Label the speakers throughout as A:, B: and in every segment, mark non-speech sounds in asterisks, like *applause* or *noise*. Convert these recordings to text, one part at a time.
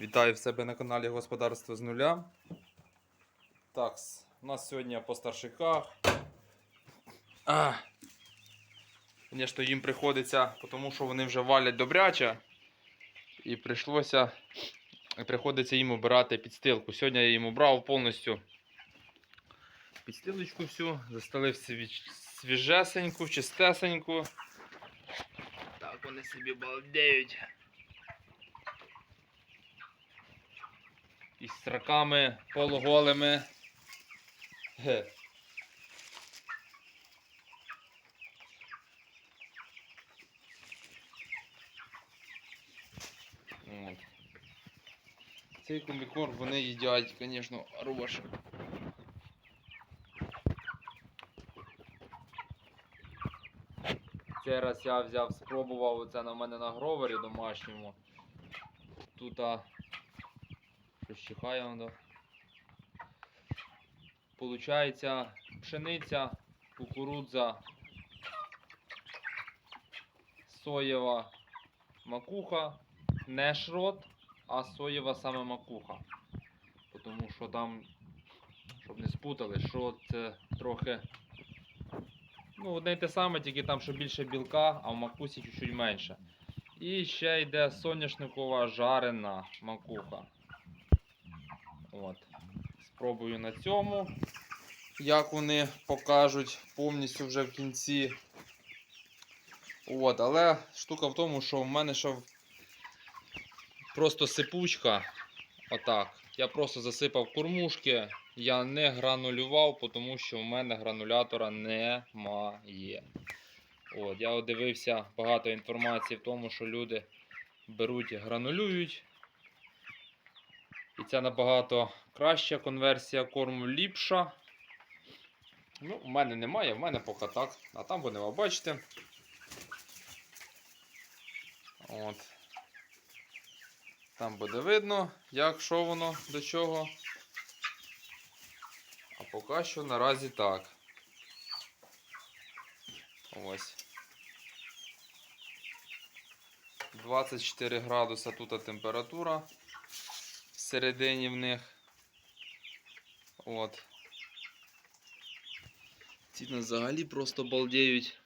A: Вітаю в себе на каналі Господарство з нуля. Так, у нас сьогодні по старшиках. Звісно, їм приходиться, тому що вони вже валять добряче. І прийшлося, приходиться їм обирати підстилку. Сьогодні я їм обрав повністю підстилочку всю, застелив свіжесеньку, чистесеньку. Так, вони собі балдеють. Із сраками полуголими. Цей комбікорм вони їдять, звісно, хороший. Цей раз я взяв, спробував оце на мене на гровері домашньому. Тут а, щось чихає. Получається пшениця, кукурудза, соєва макуха, не шрот, а соєва саме макуха. Тому що там, щоб не спутали, шрот це трохи. Ну, одне й те саме, тільки там що більше білка, а в макусі чуть-чуть менше. І ще йде соняшникова жарена макуха. От. Спробую на цьому. Як вони покажуть повністю вже в кінці. От, але штука в тому, що в мене ще просто сипучка. Отак. Я просто засипав кормушки, я не гранулював, тому що в мене гранулятора немає. От, я дивився багато інформації в тому, що люди беруть і гранулюють. І це набагато краща конверсія корму ліпша. Ну, в мене немає, в мене поки так. А там будемо бачити. От. Там буде видно, як що воно до чого. А поки що наразі так. Ось. 24 градуса тут температура всередині в них. От. Ці нас взагалі просто балдеють.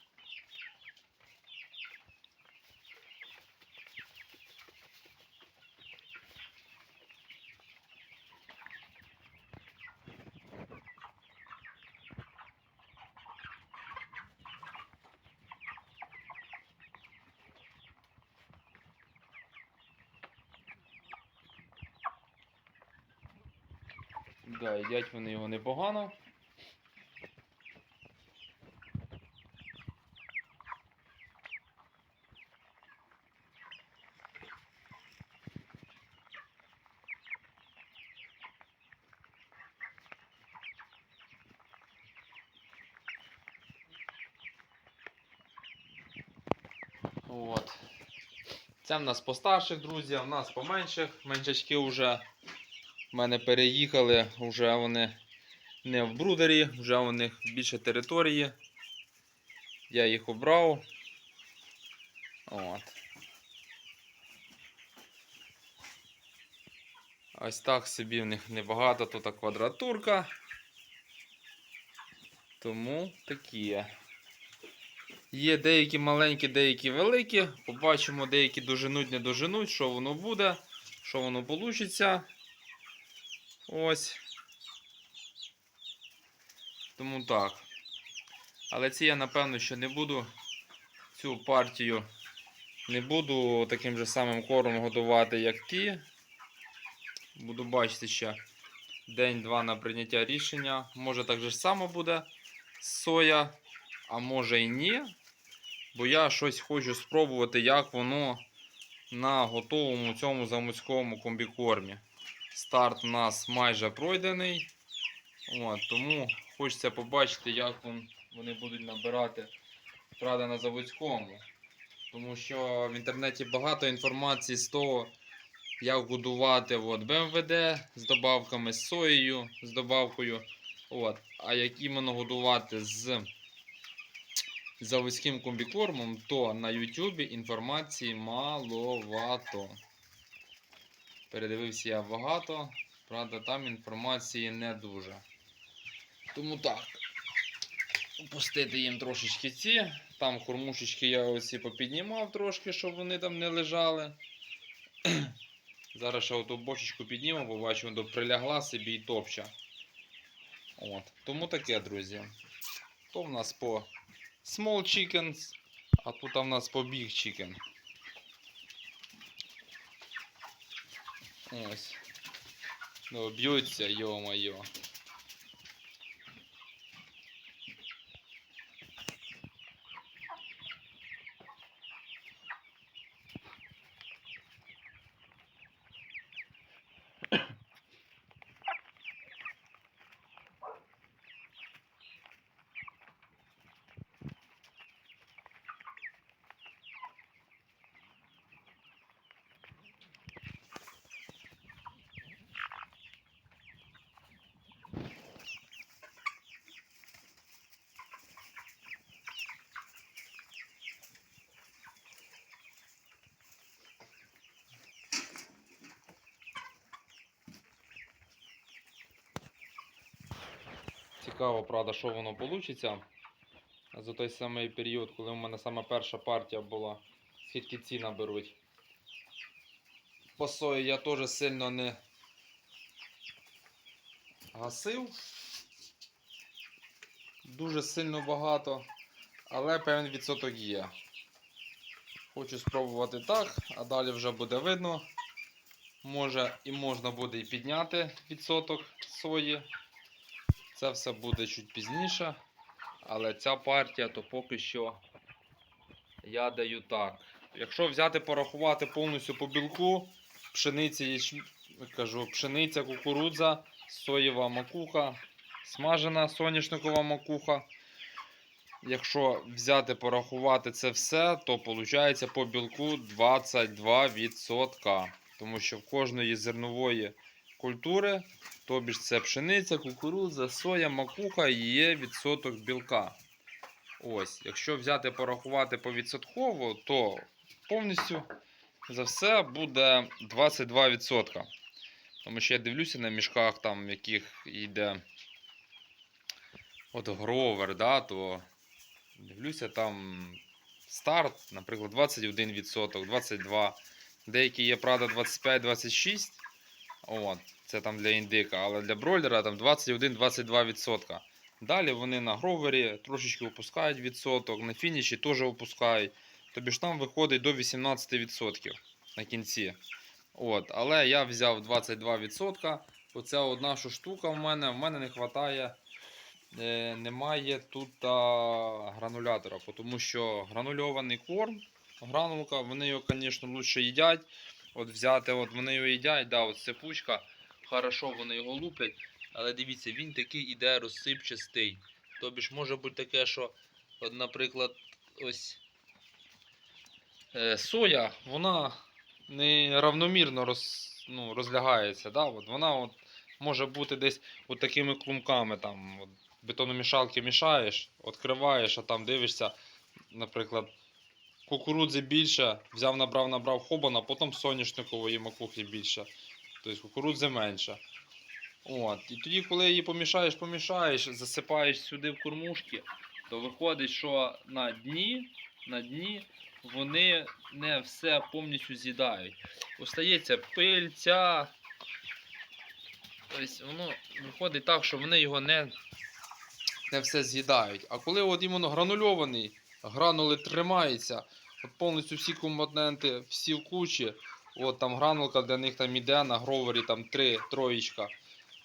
A: Да, їдять вони його непогано. Це в нас по старших, друзі, в нас по менших. Меншачки вже в мене переїхали, вже вони не в брудері, вже у них більше території. Я їх обрав. От. Ось так собі в них небагато тут квадратурка. Тому такі. Є деякі маленькі, деякі великі. Побачимо, деякі доженуть, не доженуть, що воно буде, що воно вийде. Ось. Тому так. Але ці я напевно ще не буду цю партію не буду таким же самим кормом годувати, як ті. Буду бачити ще день-два на прийняття рішення. Може так же само буде соя, а може і ні. Бо я щось хочу спробувати, як воно на готовому цьому замуцькому комбікормі. Старт у нас майже пройдений. От, тому хочеться побачити, як вони будуть набирати правда на заводському. Тому що в інтернеті багато інформації з того, як годувати от, БМВД з добавками, з соєю, з добавкою. От. А як іменно годувати з заводським комбікормом, то на YouTube інформації маловато. Передивився я багато, правда, там інформації не дуже. Тому так. Пустити їм трошечки ці. Там кормушечки я оці попіднімав трошки, щоб вони там не лежали. *clears throat* Зараз ще оту бочечку підніму, побачу, до прилягла собі і топча. От. Тому таке, друзі. То в нас по small chickens, а тут в нас по big chicken. Ось. Ну, б'ються, йо-моє. Цікаво, правда, що воно вийде. За той самий період, коли у мене сама перша партія була, скільки ціна беруть. По сої я теж сильно не гасив. Дуже сильно багато, але певний відсоток є. Хочу спробувати так, а далі вже буде видно. Може і можна буде і підняти відсоток сої. Це все буде чуть пізніше. Але ця партія, то поки що я даю так. Якщо взяти порахувати повністю по білку, пшениця, ячм... кажу, пшениця, кукурудза, соєва макуха, смажена соняшникова макуха. Якщо взяти порахувати це все, то виходить по білку 22%. Тому що в кожної зернової культури Тобі ж це пшениця, кукурудза, соя, макуха і є відсоток білка. Ось, якщо взяти порахувати по відсотково, то повністю за все буде 22%. Тому що я дивлюся на мішках, там, в яких йде от гровер, да, то дивлюся там старт, наприклад, 21%, 22%. Деякі є, правда, 25-26%. От, це там для індика, але для бройлера там 21-22%. Далі вони на гровері трошечки опускають відсоток, на фініші теж опускають. Тобі ж там виходить до 18% на кінці. От, але я взяв 22%. Оця одна що штука в мене, в мене не вистачає. Е, немає тут а, гранулятора, тому що гранульований корм, гранулка, вони його, звісно, краще їдять. От взяти, от вони його їдять, да, от сипучка, хорошо вони його луплять, але дивіться, він такий іде розсипчастий. Тобі ж може бути таке, що, от, наприклад, ось е, соя, вона не равномірно роз, ну, розлягається. Да? От вона от, може бути десь от такими клумками. Там, от, бетономішалки мішаєш, відкриваєш, а там дивишся, наприклад, кукурудзи більше, взяв, набрав, набрав хобана, потім соняшникової макухи більше. Тобто кукурудзи менше. От. І тоді, коли її помішаєш, помішаєш, засипаєш сюди в кормушки, то виходить, що на дні, на дні вони не все повністю з'їдають. Остається пильця. Тобто воно виходить так, що вони його не, не все з'їдають. А коли от іменно гранульований, гранули тримаються, от повністю всі компоненти, всі в кучі, от там гранулка для них там іде, на гровері там 3 троєчка.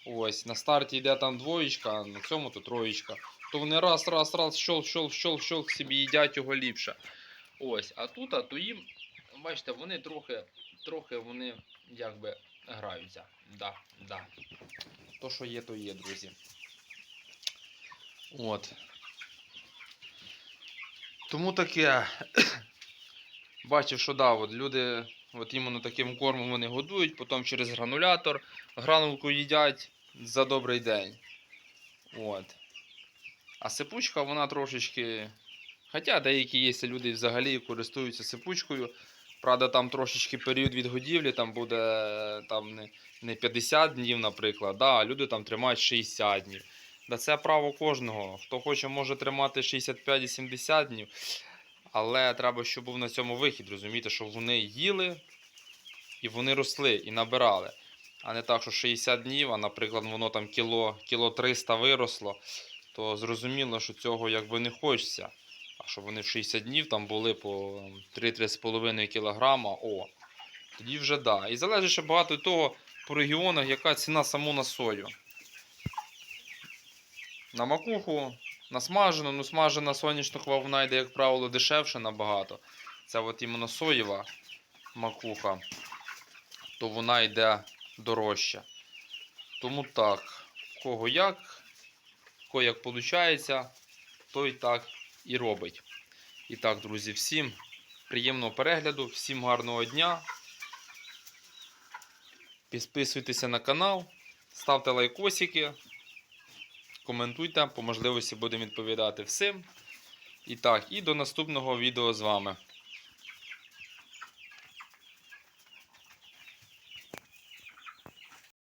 A: Ось, на старті йде там двоєчка, а на цьому то троєчка. То вони раз, раз, раз, щол, щол, щол, щол, собі їдять його ліпше. Ось, а тут, а то їм, бачите, вони трохи, трохи вони якби граються. Да, да. То, що є, то є, друзі. От. Тому таке. *coughs* Бачив, що да, от люди от іменно таким кормом вони годують, потім через гранулятор гранулку їдять за добрий день. От. А сипучка, вона трошечки. Хоча деякі є люди взагалі користуються сипучкою, Правда, там трошечки період відгодівлі, там буде там не 50 днів, наприклад, да, а люди там тримають 60 днів. Да це право кожного. Хто хоче, може тримати 65 і 70 днів. Але треба, щоб був на цьому вихід, розумієте, щоб вони їли і вони росли і набирали. А не так, що 60 днів, а, наприклад, воно там кіло, кіло 300 виросло, то зрозуміло, що цього якби не хочеться. А щоб вони в 60 днів там були по 3-3,5 кг, о, тоді вже да. І залежить ще багато від того по регіонах, яка ціна саму на сою. На макуху, на смажену, ну смажена соняшникова вона йде, як правило, дешевше набагато. Це от іменно соєва макуха, то вона йде дорожча. Тому так, кого як, кого як виходить, той так і робить. І так, друзі, всім приємного перегляду, всім гарного дня. Підписуйтеся на канал, ставте лайкосики, коментуйте, по можливості будемо відповідати всім. І так, і до наступного відео з вами.